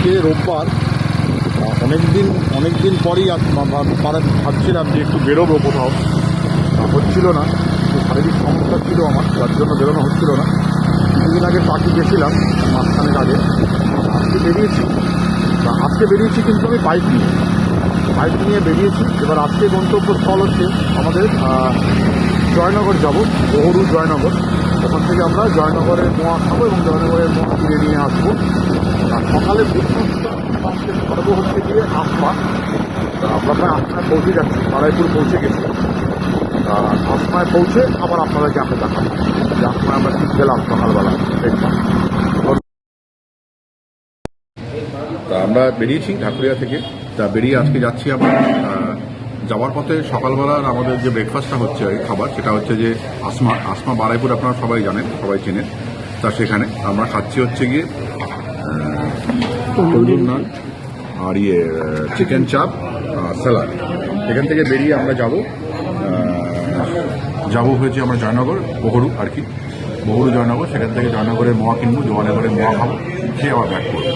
আজকে রোববার। অনেক দিন অনেক দিন পরই ভাবছিলাম যে একটু বেরোবো কোথাও। হচ্ছিল না। শারীরিক সমস্যা ছিল আমার যার জন্য বেরোনো হচ্ছিল না। কিছুদিন আগে পাখি গেছিলাম, মাঝখানের আগে। আজকে বেরিয়েছি। আজকে বেরিয়েছি কিন্তু আমি বাইক নিয়ে। বাইক নিয়ে বেরিয়েছি। এবার আজকে গন্তব্যস্থল হচ্ছে আমাদের জয়নগর যাব বহুরু জয়নগর। ওখান থেকে আমরা জয়নগরের মোয়া খাব এবং জয়নগরের মোয়া কিনে নিয়ে আসব। সকালে ধরবো হচ্ছে গিয়ে আসমা আমরা প্রায় আটটায় পৌঁছে যাচ্ছি বারাইপুর পৌঁছে গেছি। আসময় পৌঁছে আবার আপনাদেরকে আমরা দেখাবো। যে আসময় আমরা ঠিক গেলাম সকালবেলা তা আমরা বেরিয়েছি ঢাকুরিয়া থেকে। তা বেরিয়ে আজকে যাচ্ছি আমরা যাওয়ার পথে সকালবেলার আমাদের যে ব্রেকফাস্টটা হচ্ছে খাবার, সেটা হচ্ছে যে আসমা আসমা বারাইপুর আপনারা সবাই জানেন, সবাই চেনেন। তা সেখানে আমরা খাচ্ছি হচ্ছে গিয়ে তন্দুর নান আর ইয়ে চিকেন চাপ স্যালাড এখান থেকে বেরিয়ে আমরা যাব যাব হয়েছে আমরা জয়নগর, বহরু আর কি। বহুরু জয়নগর, সেখান থেকে জয়নগরের মোয়া কিনবো, জয়নগরের মোয়া খাব খেয়ে আবার ব্যাক করব।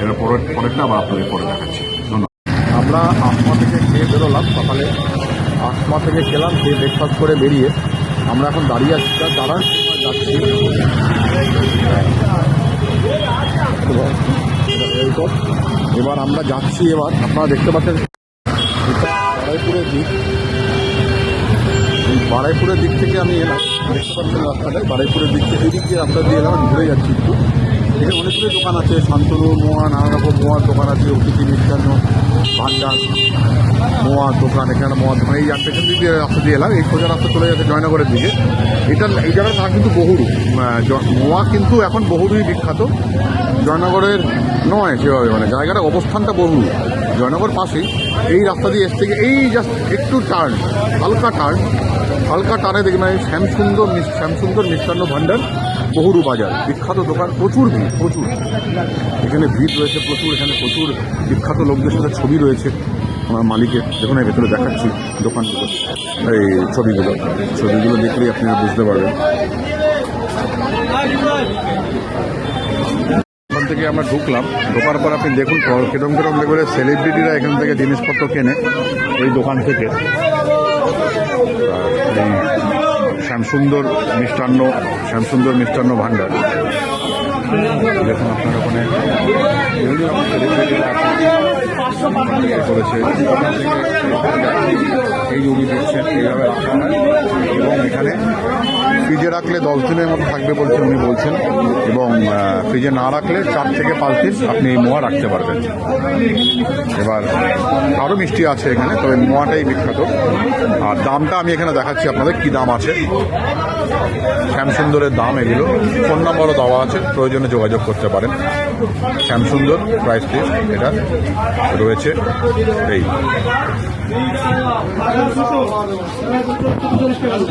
এবার পরের, পরেরটা আবার আপনাদের পরে দেখাচ্ছি। ধন্যবাদ। আমরা আসমা থেকে খেয়ে বেরোলাম, সকালে। আসমা থেকে খেলাম, খেয়ে ব্রেকফাস্ট করে বেরিয়ে। আমরা এখন দাঁড়িয়ে আছি দাঁড়ান যাচ্ছি। এরকম। এবার আমরা যাচ্ছি, এবার আপনারা দেখতে পাচ্ছেন বারাইপুরের দিক। বারাইপুরের দিক থেকে আমি এলাম। দেখতে পাচ্ছেন রাস্তাটায় বারাইপুরের দিক থেকে। এদিক দিক দিয়ে রাস্তা দিয়ে এলাম ঘুরে যাচ্ছি। একটু দোকান আছে, শান্তনু, মোয়া, নানা রকম মোয়ার দোকান আছে, অতিথি মিষ্টান্ন, ভান্ডার মোয়ার দোকান, এখানে মোয়ার দোকান। এই দিক দিয়ে রাস্তা দিয়ে এলাম, এই সোজা রাস্তা চলে যাচ্ছে জয়নগরের দিকে। এটা এই জায়গার নাম কিন্তু বহুরু মোয়া কিন্তু এখন বহুরুই বিখ্যাত। জয়নগরের নয় সেভাবে মানে জায়গাটা অবস্থানটা বহু জয়নগর পাশেই এই রাস্তা দিয়ে এসছে গিয়ে এই জাস্ট একটু টার্ন হালকা টার্ন হালকা টার্নে দেখবেন এই শ্যামসুন্দর মিস- শ্যামসুন্দর মিষ্টান্ন ভাণ্ডার বহুরু বাজার। বিখ্যাত দোকান, প্রচুর ভিড়, প্রচুর। এখানে ভিড় রয়েছে প্রচুর, এখানে প্রচুর বিখ্যাত লোকদের সাথে ছবি রয়েছে আমার মালিকের। দেখুন এই ভেতরে দেখাচ্ছি দোকানগুলো, এই ছবিগুলো। ছবিগুলো দেখলেই আপনারা বুঝতে পারবেন। এখান থেকে আমরা ঢুকলাম। ঢোকার পর আপনি দেখুন, কিরম কিরম লেভেলের সেলিব্রিটিরা এখান থেকে জিনিসপত্র কেনে এই দোকান থেকে। শ্যামসুন্দর মিষ্টান্ন শ্যামসুন্দর মিষ্টান্ন ভাণ্ডার। দেখুন আপনার ওখানে। করেছে। এই জমি দেখছেন এইভাবে এবং এখানে ফ্রিজে রাখলে দশ দিনের মতো থাকবে বলছে উনি বলছেন। এবং ফ্রিজে না রাখলে চার থেকে পাঁচ দিন আপনি এই মোয়া রাখতে পারবেন। এবার আরও মিষ্টি আছে এখানে, তবে মোয়াটাই বিখ্যাত। আর দামটা আমি এখানে দেখাচ্ছি আপনাদের কি দাম আছে। শ্যামসুন্দরের দাম এগুলো। ফোন নাম্বারও দেওয়া আছে, প্রয়োজনে যোগাযোগ করতে পারেন। শ্যামসুন্দর প্রাইস লিস্ট, এটা রয়েছে এই। Eyvallah. Hayırlı olsun. Evet, çok güzel işler.